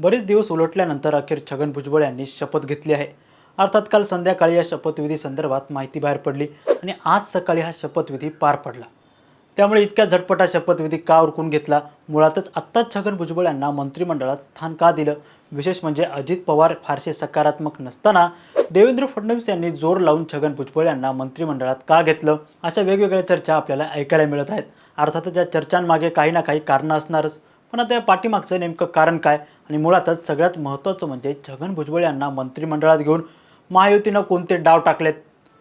बरेच दिवस उलटल्यानंतर अखेर छगन भुजबळ यांनी शपथ घेतली आहे. अर्थात काल संध्याकाळी या शपथविधी संदर्भात माहिती बाहेर पडली आणि आज सकाळी हा शपथविधी पार पडला. त्यामुळे इतक्या झटपटा शपथविधी का उरकून घेतला? मुळातच आत्ताच छगन भुजबळ यांना मंत्रिमंडळात स्थान का दिलं? विशेष म्हणजे अजित पवार फारसे सकारात्मक नसताना देवेंद्र फडणवीस यांनी जोर लावून छगन भुजबळ यांना मंत्रिमंडळात का घेतलं? अशा वेगवेगळ्या चर्चा आपल्याला ऐकायला मिळत आहेत. अर्थातच या चर्चांमागे काही ना काही कारणं असणारच. पण आता या पाठीमागचं नेमकं कारण काय? आणि मुळातच सगळ्यात महत्त्वाचं म्हणजे छगन भुजबळ यांना मंत्रिमंडळात घेऊन महायुतीनं कोणते डाव टाकलेत?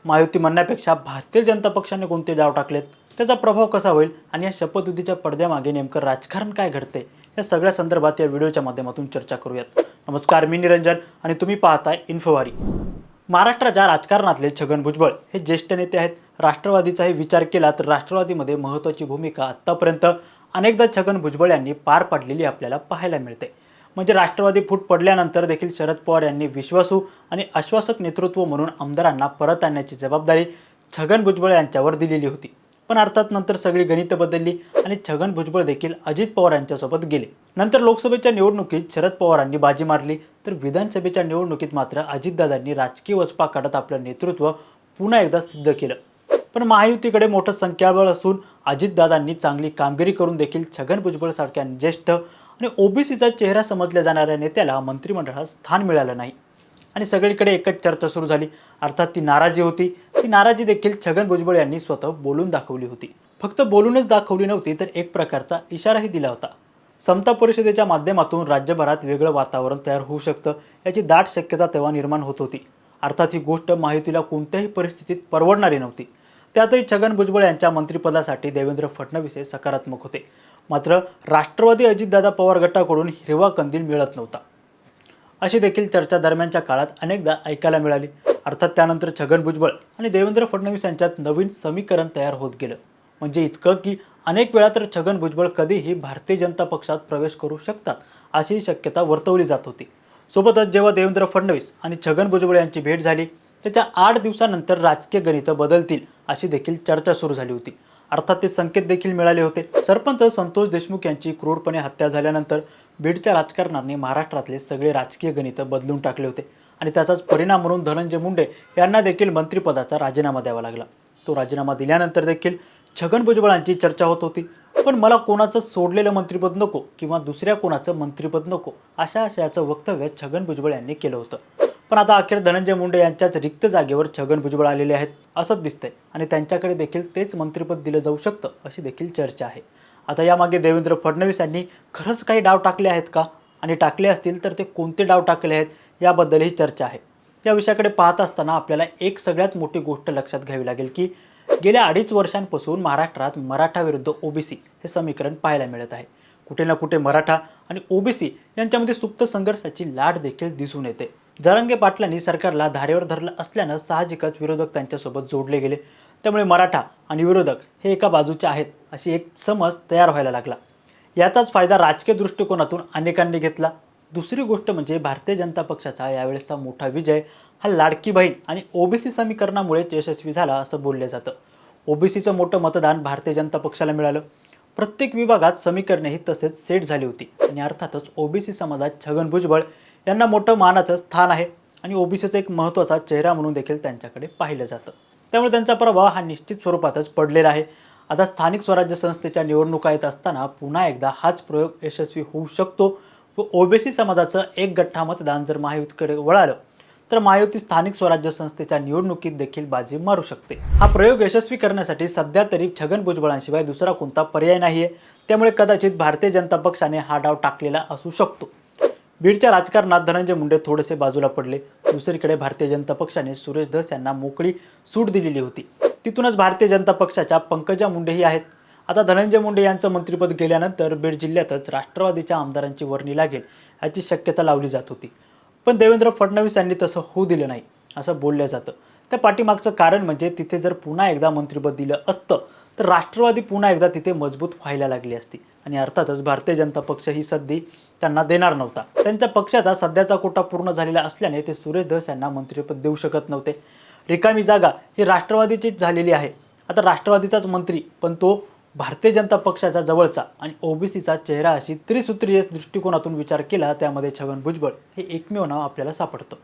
महायुती म्हणण्यापेक्षा भारतीय जनता पक्षाने कोणते डाव टाकलेत? त्याचा प्रभाव कसा होईल? आणि या शपथविधीच्या पडद्यामागे नेमकं राजकारण काय घडते या सगळ्या संदर्भात या व्हिडिओच्या माध्यमातून चर्चा करूयात. नमस्कार मी निरंजन आणि तुम्ही पाहताय इन्फोवारी. महाराष्ट्राच्या राजकारणातले छगन भुजबळ हे ज्येष्ठ नेते आहेत राष्ट्रवादीचाही विचार केला तर राष्ट्रवादीमध्ये महत्त्वाची भूमिका आत्तापर्यंत अनेकदा छगन भुजबळ यांनी पार पाडलेली आपल्याला पाहायला मिळते. म्हणजे राष्ट्रवादी फूट पडल्यानंतर देखील शरद पवार यांनी विश्वासू आणि आश्वासक नेतृत्व म्हणून आमदारांना परत आणण्याची जबाबदारी छगन भुजबळ यांच्यावर दिलेली होती. पण अर्थात नंतर सगळी गणितं बदलली आणि छगन भुजबळ देखील अजित पवार यांच्यासोबत गेले. नंतर लोकसभेच्या निवडणुकीत शरद पवारांनी बाजी मारली. तर विधानसभेच्या निवडणुकीत मात्र अजितदादांनी राजकीय वचपा काढत आपलं नेतृत्व पुन्हा एकदा सिद्ध केलं. पण महायुतीकडे मोठं संख्याबळ असून अजितदादांनी चांगली कामगिरी करून देखील छगन भुजबळ सारख्या ज्येष्ठ आणि ओबीसीचा चेहरा समजल्या जाणाऱ्या नेत्याला मंत्रिमंडळात स्थान मिळालं नाही. आणि सगळीकडे एकच चर्चा सुरू झाली. अर्थात ती नाराजी होती. ती नाराजी देखील छगन भुजबळ यांनी स्वतः बोलून दाखवली होती. फक्त बोलूनच दाखवली नव्हती तर एक प्रकारचा इशाराही दिला होता. समता परिषदेच्या माध्यमातून राज्यभरात वेगळं वातावरण तयार होऊ शकतं याची दाट शक्यता तेव्हा निर्माण होत होती. अर्थात ही गोष्ट माहितीला कोणत्याही परिस्थितीत परवडणारी नव्हती. त्यातही छगन भुजबळ यांच्या मंत्रिपदासाठी देवेंद्र फडणवीस हे सकारात्मक होते. मात्र राष्ट्रवादी अजितदादा पवार गटाकडून हिरवा कंदील मिळत नव्हता. अशी देखील चर्चा दरम्यानच्या काळात अनेकदा ऐकायला मिळाली. अर्थात त्यानंतर छगन भुजबळ आणि देवेंद्र फडणवीस यांच्यात नवीन समीकरण तयार होत गेलं. म्हणजे इतकं की अनेक वेळा तर छगन भुजबळ कधीही भारतीय जनता पक्षात प्रवेश करू शकतात अशी शक्यता वर्तवली जात होती. सोबतच जेव्हा देवेंद्र फडणवीस आणि छगन भुजबळ यांची भेट झाली त्याच्या आठ दिवसानंतर राजकीय गणितं बदलतील अशी देखील चर्चा सुरू झाली होती. अर्थात ते संकेत देखील मिळाले होते. सरपंच संतोष देशमुख यांची क्रूरपणे हत्या झाल्यानंतर बीडच्या राजकारणाने महाराष्ट्रातले सगळे राजकीय गणितं बदलून टाकले होते आणि त्याचाच परिणाम म्हणून धनंजय मुंडे यांना देखील मंत्रिपदाचा राजीनामा द्यावा लागला. तो राजीनामा दिल्यानंतर देखील छगन भुजबळांची चर्चा होत होती. पण मला कोणाचं सोडलेलं मंत्रिपद नको किंवा दुसऱ्या कोणाचं मंत्रिपद नको? अशा आशयाचं वक्तव्य छगन भुजबळ यांनी केलं होतं. पण आता अखेर धनंजय मुंडे यांच्याच रिक्त जागेवर छगन भुजबळ आलेले आहेत असंच दिसतंय. आणि त्यांच्याकडे देखील तेच मंत्रिपद दिलं जाऊ शकतं अशी देखील चर्चा आहे. आता यामागे देवेंद्र फडणवीस यांनी खरंच काही डाव टाकले आहेत का? आणि टाकले असतील तर ते कोणते डाव टाकले आहेत? याबद्दलही चर्चा आहे. या विषयाकडे पाहत असताना आपल्याला एक सगळ्यात मोठी गोष्ट लक्षात घ्यावी लागेल की गेल्या अडीच वर्षांपासून महाराष्ट्रात मराठा विरुद्ध ओबीसी हे समीकरण पाहायला मिळत आहे. कुठे ना कुठे मराठा आणि ओबीसी यांच्यामध्ये सुप्त संघर्षाची लाट देखील दिसून येते. जरांगे पाटलांनी सरकारला धारेवर धरलं असल्यानं साहजिकच विरोधक त्यांच्यासोबत जोडले गेले. त्यामुळे मराठा आणि विरोधक हे एका बाजूचे आहेत अशी एक समज तयार व्हायला लागला. याचाच फायदा राजकीय दृष्टिकोनातून अनेकांनी घेतला. दुसरी गोष्ट म्हणजे भारतीय जनता पक्षाचा यावेळेसचा मोठा विजय हा लाडकी बहीण आणि ओबीसी समीकरणामुळेच यशस्वी झाला असं बोललं जातं. ओबीसीचं मोठं मतदान भारतीय जनता पक्षाला मिळालं. प्रत्येक विभागात समीकरणे ही तसेच सेट झाली होती आणि अर्थातच ओबीसी समाजात छगन भुजबळ यांना मोठं मानाचं स्थान आहे आणि ओबीसीचा एक महत्त्वाचा चेहरा म्हणून देखील त्यांच्याकडे पाहिलं जातं. त्यामुळे त्यांचा प्रभाव हा निश्चित स्वरूपातच पडलेला आहे. आता स्थानिक स्वराज्य संस्थेच्या निवडणुका येत असताना पुन्हा एकदा हाच प्रयोग यशस्वी होऊ शकतो व ओबीसी समाजाचं एक गठ्ठा मतदान जर महायुतीकडे वळालं तर महायुती स्थानिक स्वराज्य संस्थेच्या निवडणुकीत देखील बाजी मारू शकते. हा प्रयोग यशस्वी करण्यासाठी सध्या तरी छगन भुजबळांशिवाय दुसरा कोणता पर्याय नाही आहे त्यामुळे कदाचित भारतीय जनता पक्षाने हा डाव टाकलेला असू शकतो. बीडच्या राजकारणात धनंजय मुंडे थोडेसे बाजूला पडले. दुसरीकडे भारतीय जनता पक्षाने सुरेश धस यांना मोकळी सूट दिलेली होती. तिथूनच भारतीय जनता पक्षाच्या पंकजा मुंडेही आहेत. आता धनंजय मुंडे यांचं मंत्रिपद गेल्यानंतर बीड जिल्ह्यातच राष्ट्रवादीच्या आमदारांची वर्णी लागेल याची शक्यता लावली जात होती. पण देवेंद्र फडणवीस यांनी तसं होऊ दिलं नाही असं बोललं जातं. त्या पाठीमागचं कारण म्हणजे तिथे जर पुन्हा एकदा मंत्रिपद दिलं असतं तर राष्ट्रवादी पुन्हा एकदा तिथे मजबूत व्हायला लागली असती. आणि अर्थातच भारतीय जनता पक्ष ही सध्या त्यांना देणार नव्हता. त्यांच्या पक्षाचा सध्याचा कोटा पूर्ण झालेला असल्याने ते सुरेश धस यांना मंत्रिपद देऊ शकत नव्हते. रिकामी जागा ही राष्ट्रवादीचीच झालेली आहे. आता राष्ट्रवादीचाच मंत्री पण तो भारतीय जनता पक्षाच्या जवळचा आणि ओबीसीचा चेहरा अशी त्रिसूत्रीय दृष्टिकोनातून विचार केला त्यामध्ये छगन भुजबळ हे एकमेव नाव आपल्याला सापडतं.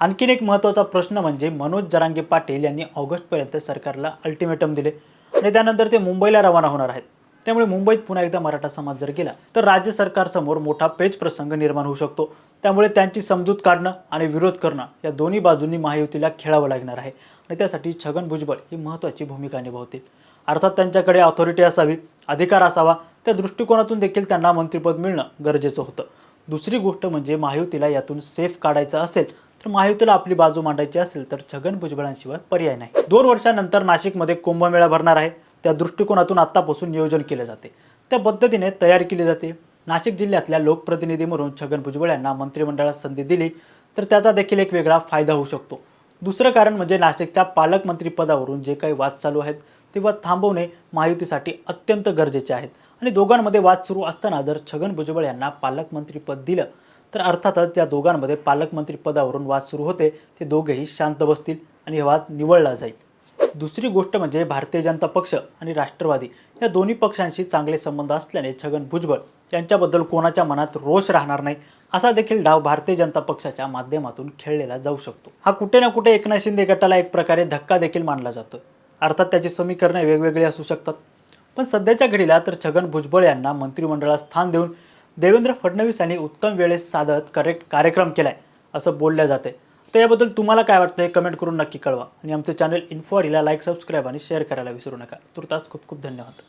आणखीन एक महत्त्वाचा प्रश्न म्हणजे मनोज जरांगे पाटील यांनी ऑगस्टपर्यंत सरकारला अल्टिमेटम दिले आणि त्यानंतर ते मुंबईला रवाना होणार आहेत. त्यामुळे मुंबईत पुन्हा एकदा मराठा समाज जर गेला तर राज्य सरकारसमोर मोठा पेच प्रसंग निर्माण होऊ शकतो. त्यामुळे त्यांची समजूत काढणं आणि विरोध करणं या दोन्ही बाजूंनी महायुतीला खेळावं लागणार आहे. आणि त्यासाठी छगन भुजबळ ही महत्त्वाची भूमिका निभावतील. अर्थात त्यांच्याकडे ऑथॉरिटी असावी अधिकार असावा त्या दृष्टिकोनातून देखील त्यांना मंत्रिपद मिळणं गरजेचं होतं. दुसरी गोष्ट म्हणजे महायुतीला यातून सेफ काढायचं असेल तर महायुतीला आपली बाजू मांडायची असेल तर छगन भुजबळांशिवाय पर्याय नाही. दोन वर्षानंतर नाशिकमध्ये कुंभमेळा भरणार आहे. त्या दृष्टिकोनातून आत्तापासून नियोजन केले जाते. त्या पद्धतीने तयारी केली जाते. नाशिक जिल्ह्यातल्या लोकप्रतिनिधी म्हणून छगन भुजबळ यांना मंत्रिमंडळात संधी दिली तर त्याचा देखील एक वेगळा फायदा होऊ शकतो. दुसरं कारण म्हणजे नाशिकच्या पालकमंत्रीपदावरून जे काही वाद चालू आहेत ते वाद थांबवणे महायुतीसाठी अत्यंत गरजेचे आहेत. आणि दोघांमध्ये वाद सुरू असताना जर छगन भुजबळ यांना पालकमंत्रीपद दिलं तर अर्थातच त्या दोघांमध्ये पालकमंत्रीपदावरून वाद सुरू होते. ते दोघेही शांत बसतील आणि हे वाद निवळला जाईल. दुसरी गोष्ट म्हणजे भारतीय जनता पक्ष आणि राष्ट्रवादी या दोन्ही पक्षांशी चांगले संबंध असल्याने छगन भुजबळ यांच्याबद्दल कोणाच्या मनात रोष राहणार नाही असा देखील डाव भारतीय जनता पक्षाच्या माध्यमातून खेळलेला जाऊ शकतो. हा कुठे ना कुठे एकनाथ शिंदे गटाला एक प्रकारे धक्का देखील मानला जातो. अर्थात त्याची समीकरणे वेगवेगळी असू शकतात. पण सध्याच्या घडीला तर छगन भुजबळ यांना मंत्रिमंडळात स्थान देऊन देवेंद्र फडणवीस यांनी उत्तम वेळेस साधत करेक्ट कार्यक्रम केलाय असं बोललं जाते तर याबद्दल तुम्हाला काय वाटतं हे कमेंट करून नक्की कळवा. आणि आमचं चॅनल इन्फॉरीला लाईक सबस्क्राईब आणि शेअर करायला विसरू नका. तुर्तास खूप खूप धन्यवाद.